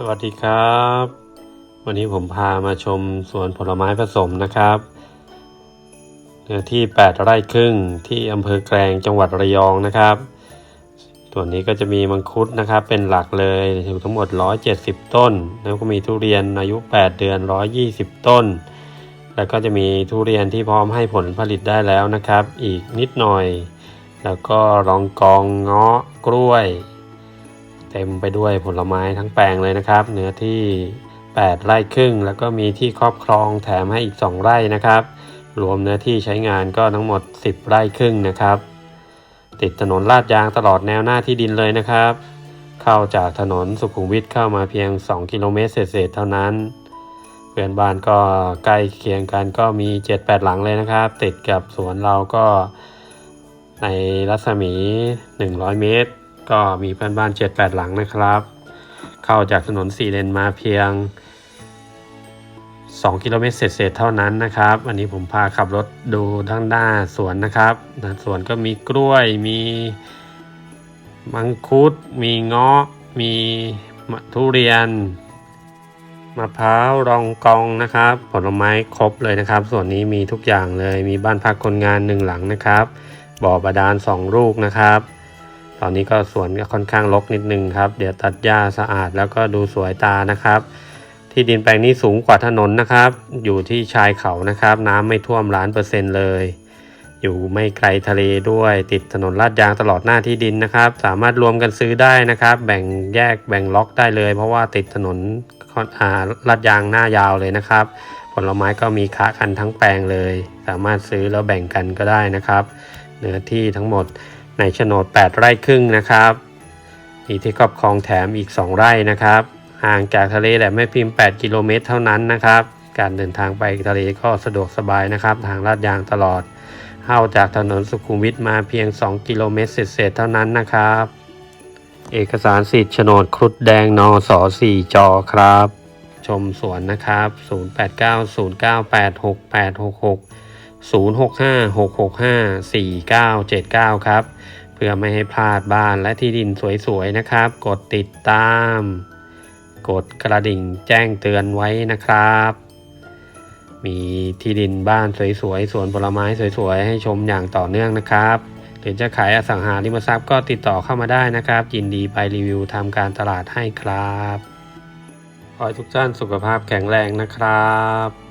สวัสดีครับ วันนี้ผมพามาชมสวนผลไม้ผสมนะครับเนื้อที่ 8 ไร่ครึ่งที่อำเภอแกลงจังหวัดระยองนะครับส่วนนี้ก็จะมีมังคุดนะครับ เป็นหลักเลยอยู่ทั้งหมด 170 ต้น แล้วก็มีทุเรียนอายุ 8 เดือน 120 ต้น แล้วก็จะมีทุเรียนที่พร้อมให้ผลผลิตได้แล้วนะครับ อีกนิดหน่อย แล้วก็รองกองเงาะกล้วย เต็มไปด้วยผลไม้ทั้งแปลงเลยนะครับ เนื้อที่ 8 ไร่ครึ่ง แล้วก็มีที่ครอบครองแถมให้อีก 2 ไร่นะครับ รวมเนื้อที่ใช้งานก็ทั้งหมด 10 ไร่ครึ่งนะครับ ติดถนนลาดยางตลอดแนวหน้าที่ดินเลยนะครับ เข้าจากถนนสุขุมวิทเข้ามาเพียง 2 กิโลเมตรเศษเท่านั้นเพื่อนบ้านก็ใกล้เคียงกันก็มี 7-8 หลังเลยนะครับ ติดกับสวนเราก็ในรัศมี 100 เมตร ก็มีเพื่อนบ้าน 7-8 หลังนะครับ เข้าจากถนน4เลนมาเพียง 2 กิโลเมตรเศษๆเท่านั้นนะครับอันนี้ผมพาขับรถดูทั้งหน้าสวนนะครับสวนก็มีกล้วยมีมังคุด มีเงาะ มีมะทุเรียนมะพร้าวรองกองนะครับ ผลไม้ครบเลยนะครับ ส่วนนี้มีทุกอย่างเลยมีบ้านพักคนงานหนึ่งหลังนะครับ บ่อบาดาลสองลูกนะครับ ตอนนี้ก็สวนก็ค่อนข้างรกนิดนึงครับ เดี๋ยวตัดหญ้าสะอาดแล้วก็ดูสวยตานะครับ ที่ดินแปลงนี้สูงกว่าถนนนะครับ อยู่ที่ชายเขานะครับ น้ำไม่ท่วมล้านเปอร์เซ็นต์เลย อยู่ไม่ไกลทะเลด้วย ติดถนนลาดยางตลอดหน้าที่ดินนะครับ สามารถรวมกันซื้อได้นะครับ แบ่งแยกแบ่งล็อกได้เลย เพราะว่าติดถนนลาดยางหน้ายาวเลยนะครับ ผลไม้ก็มีค้ากันทั้งแปลงเลย สามารถซื้อแล้วแบ่งกันก็ได้นะครับ เนื้อที่ทั้งหมด ในโฉนด 8 ไร่ครึ่งนะครับมีที่ครอบครองแถมอีก 2 ไร่นะครับ ห่างจากทะเลแหลมแม่พิมพ์ 8 กิโลเมตรเท่านั้นนะครับ การเดินทางไปทะเลก็สะดวกสบายนะครับ ทางลาดยางตลอด เข้าจากถนนสุขุมวิทมาเพียง 2 กิโลเมตรเศษเท่านั้นนะครับ เอกสารสิทธิ์โฉนดครุฑแดงนอสอ4จอครับ ชมสวนนะครับ 0890986866 0656654979 ครับ เพื่อไม่ให้พลาดบ้านและที่ดินสวยๆนะครับ กดติดตาม กดกระดิ่งแจ้งเตือนไว้นะครับ มีที่ดินบ้านสวยๆสวนผลไม้สวยๆ ให้ชมอย่างต่อเนื่องนะครับหรือจะขายอสังหาริมทรัพย์ก็ติดต่อเข้ามาได้นะครับ ยินดีไปรีวิวทำการตลาดให้ครับขอให้ทุกท่านสุขภาพแข็งแรงนะครับ